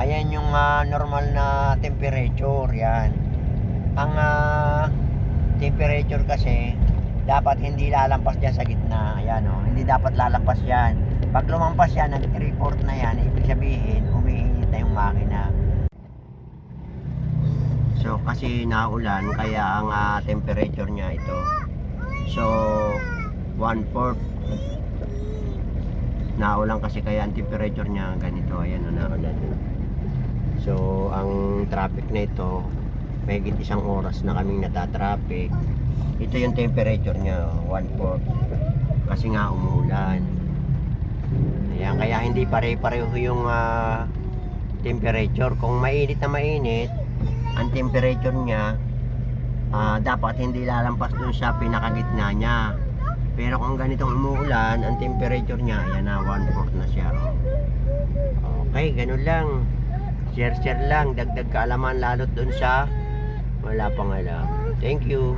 Ayan yung ah, normal na temperature, yan. Ang ah, temperature kasi, dapat hindi lalampas dyan sa gitna. Ayan o, hindi dapat lalampas yan. Pag lumampas yan, nag-report na yan, ibig sabihin, umiinit na yung makina. So, kasi naulan, kaya ang ah, temperature niya ito. So, 1/4 naulan kasi kaya ang temperature niya ganito ayan o naulan so ang traffic na ito may isang oras na kaming natatraffic. Ito yung temperature niya 1/4 kasi nga umuulan. Ayan kaya hindi pare-pareho yung ah, temperature. Kung mainit na mainit ang temperature niya ah, dapat hindi lalampas dun sa pinakagitna niya. Pero kung ganitong umuulan, ang temperature niya, ayan na, 1/4 na siya. Okay, ganun lang. Share-share lang, dagdag kaalaman lalot dun sa wala pang alam. Thank you.